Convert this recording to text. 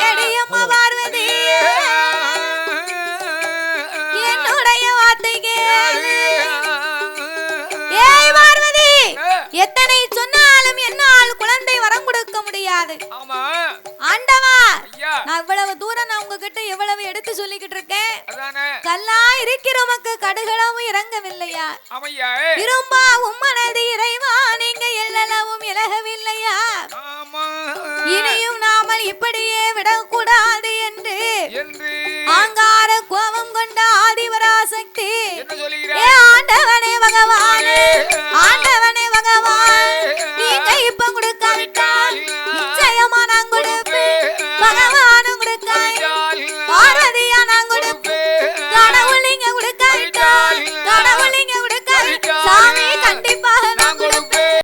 ஏடு எத்தனை சொன்னாலும் என்னால் குழந்தை வரம் கொடுக்க முடியாது. ஆண்டவா நான் தூரம் உங்ககிட்ட எவ்வளவு எடுத்து சொல்லிக்கிட்டு இருக்கேன்? கல்லா கடுகளவும் இறங்கவில்லையா? இரும்பா இப்படியே